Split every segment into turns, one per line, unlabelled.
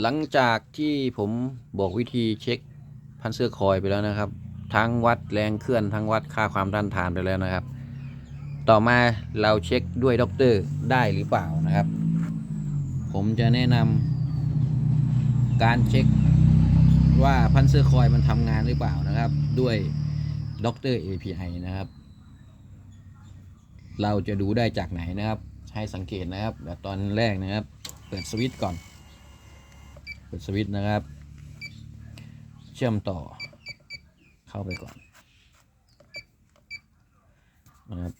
หลังจากที่ผมบอกวิธีเช็คพันเสื้อคอยไปแล้วนะครับ ทั้งวัดแรงเคลื่อนทั้งวัดค่าความต้านทานไปแล้วนะครับ ต่อมาเราเช็คด้วยด็อกเตอร์ได้หรือเปล่านะครับ ผมจะแนะนำการเช็คว่าพันเสื้อคอยมันทำงานหรือเปล่านะครับ ด้วยด็อกเตอร์ API นะครับ เราจะดูได้จากไหนนะครับ ให้สังเกตนะครับแบบตอนแรกนะครับ เปิดสวิตช์ก่อน ดสวิตช์นะครับ เชื่อมต่อเข้าไปก่อนนะครับ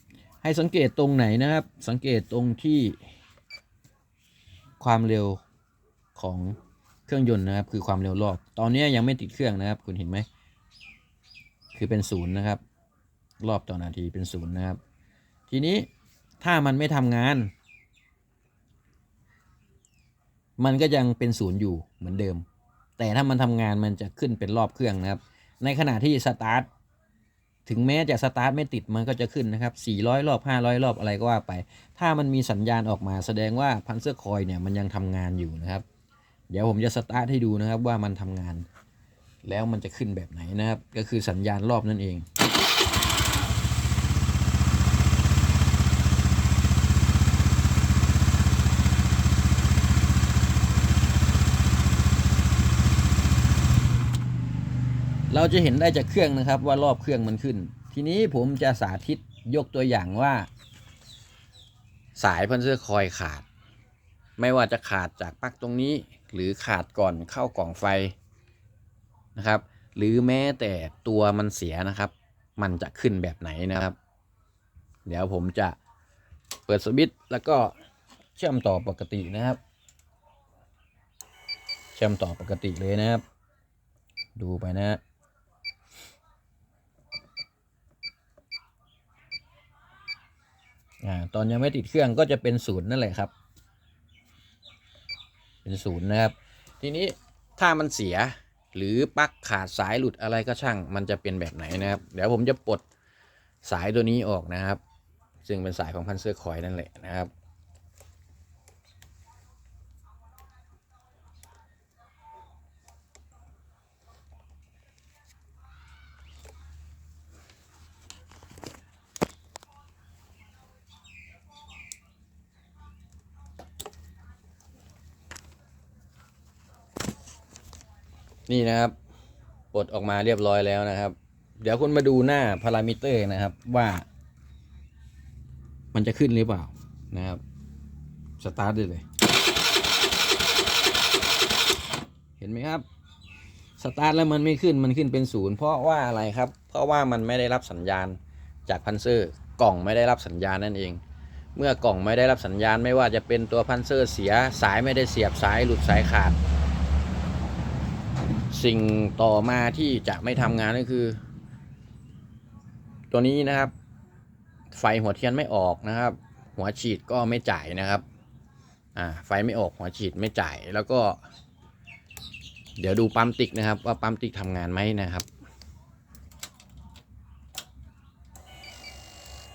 ให้สังเกตตรงไหนนะครับ สังเกตตรงที่ความเร็วของเครื่องยนต์นะครับ คือความเร็วรอบ ตอนนี้ยังไม่ติดเครื่องนะครับ คุณเห็นไหม คือเป็นศูนย์นะครับ รอบต่อนาทีเป็นศูนย์นะครับ ทีนี้ถ้ามันไม่ทำงาน มันก็ยังเป็นศูนย์อยู่เหมือนเดิม แต่ถ้ามันทำงานมันจะขึ้นเป็นรอบเครื่องนะครับ ในขณะที่สตาร์ทถึงแม้จะสตาร์ทไม่ติดมันก็จะขึ้นนะครับ 400 รอบ 500 รอบอะไรก็ว่าไป ถ้ามันมีสัญญาณออกมาแสดงว่าพันเซอร์คอยเนี่ยมันยังทำงานอยู่นะครับ เดี๋ยวผมจะสตาร์ทให้ดูนะครับว่ามันทำงาน แล้วมันจะขึ้นแบบไหนนะครับ ก็คือสัญญาณรอบนั่นเอง เราจะเห็นได้จากเครื่องนะครับว่ารอบเครื่องมันขึ้น ทีนี้ผมจะสาธิตยกตัวอย่างว่า สายพันเสื้อคอยขาด ไม่ว่าจะขาดจากปลั๊กตรงนี้ หรือขาดก่อนเข้ากล่องไฟนะครับ หรือแม้แต่ตัวมันเสียนะครับ มันจะขึ้นแบบไหนนะครับ เดี๋ยวผมจะเปิดสวิตช์แล้วก็เชื่อมต่อปกตินะครับ เชื่อมต่อปกติเลยนะครับ ดูไปนะฮะ อ่าตอนยังไม่ติดเครื่องก็จะเป็นศูนย์นั่นแหละครับ เป็นศูนย์นะครับ ทีนี้ถ้ามันเสียหรือปลั๊กขาดสายหลุดอะไรก็ช่าง มันจะเป็นแบบไหนนะครับ เดี๋ยวผมจะปลดสายตัวนี้ออกนะครับ ซึ่งเป็นสายของพันเซอร์คอยนั่นแหละนะครับ นี่นะครับปลดออกมาเรียบร้อยแล้วนะครับ เดี๋ยวคุณมาดูหน้าพารามิเตอร์นะครับว่า มันจะขึ้นหรือเปล่านะครับสตาร์ทได้เลย เห็นไหมครับสตาร์ทแล้วมันไม่ขึ้นมันขึ้นเป็นศูนย์เพราะว่าอะไรครับ เพราะว่ามันไม่ได้รับสัญญาณจากพันเซอร์กล่องไม่ได้รับสัญญาณนั่นเอง เมื่อกล่องไม่ได้รับสัญญาณไม่ว่าจะเป็นตัวพันเซอร์เสียสายไม่ได้เสียบสายหลุดสายขาด สิ่งต่อมาที่จะไม่ทำงานก็คือ ตัวนี้นะครับ ไฟหัวเทียนไม่ออกนะครับ หัวฉีดก็ไม่จ่ายนะครับ อ่า ไฟไม่ออกหัวฉีดไม่จ่ายแล้วก็ เดี๋ยวดูปั๊มติ๊กนะครับ ว่าปั๊มติ๊กทำงานไหมนะครับ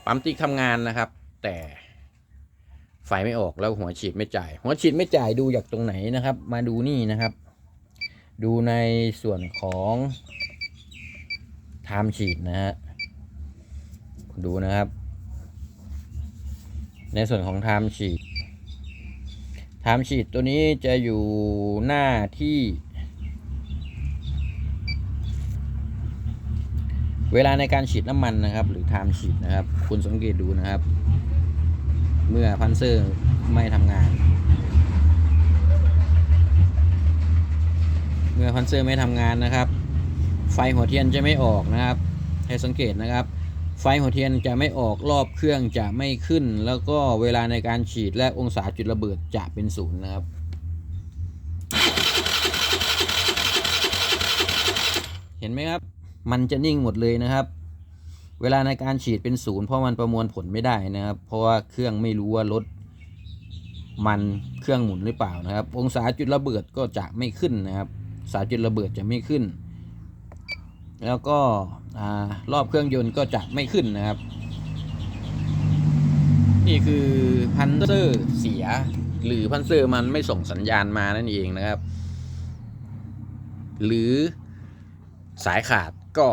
ปั๊มติ๊กทำงานนะครับ แต่ไฟไม่ออกแล้วหัวฉีดไม่จ่าย หัวฉีดไม่จ่ายดูจากตรงไหนนะครับ มาดูนี่นะครับ ดูในส่วนของไทม์ชีตนะฮะดูนะครับ ในส่วนของไทม์ชีตไทม์ชีตตัวนี้จะอยู่หน้าที่เวลาในการฉีดน้ำมันนะครับ หรือไทม์ชีตนะครับ คุณสังเกตดูนะครับ เมื่อพันเซอร์ไม่ทำงาน เมื่อพันเซอร์ไม่ทำงานนะครับ ไฟหัวเทียนจะไม่ออกนะครับให้สังเกตนะครับ ไฟหัวเทียนจะไม่ออกรอบเครื่องจะไม่ขึ้น แล้วก็เวลาในการฉีดและองศาจุดระเบิดจะเป็นศูนย์นะครับเห็นไหมครับ มันจะนิ่งหมดเลยนะครับ เวลาในการฉีดเป็นศูนย์เพราะมันประมวลผลไม่ได้นะครับ เพราะว่าเครื่องไม่รู้ว่ารถมันเครื่องหมุนหรือเปล่านะครับ องศาจุดระเบิดก็จะไม่ขึ้นนะครับ สายจุดระเบิดจะไม่ขึ้น แล้วก็รอบเครื่องยนต์ก็จะไม่ขึ้นนะครับ นี่คือพันเซอร์เสีย หรือพันเซอร์มันไม่ส่งสัญญาณมานั่นเองนะครับ หรือสายขาดก็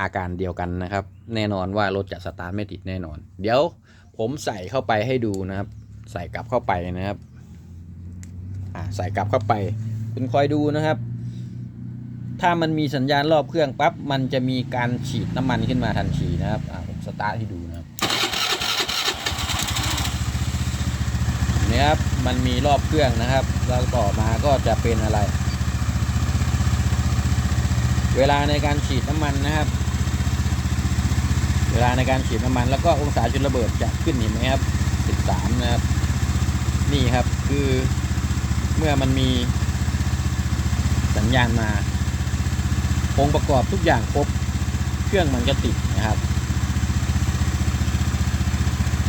อาการเดียวกันนะครับ แน่นอนว่ารถจะสตาร์ทไม่ติดแน่นอน เดี๋ยวผมใส่เข้าไปให้ดูนะครับ ใส่กลับเข้าไปนะครับ อ่าใส่กลับเข้าไป คุณคอยดูนะครับ ถ้ามันมีสัญญาณรอบเครื่องปั๊บมันจะมีการฉีดน้ำมันขึ้นมาทันทีนะครับอ่าผมสตาร์ทให้ดูนะครับเนี่ยครับมันมีรอบเครื่องนะครับ แล้วต่อมาก็จะเป็นอะไร เวลาในการฉีดน้ำมันนะครับ เวลาในการฉีดน้ำมัน แล้วก็องศาจุดระเบิดจะขึ้นเห็นไหมครับ 13 นะครับ นี่ครับคือเมื่อมันมีสัญญาณมา องค์ประกอบทุกอย่างครบ เครื่องมันก็ติดนะครับ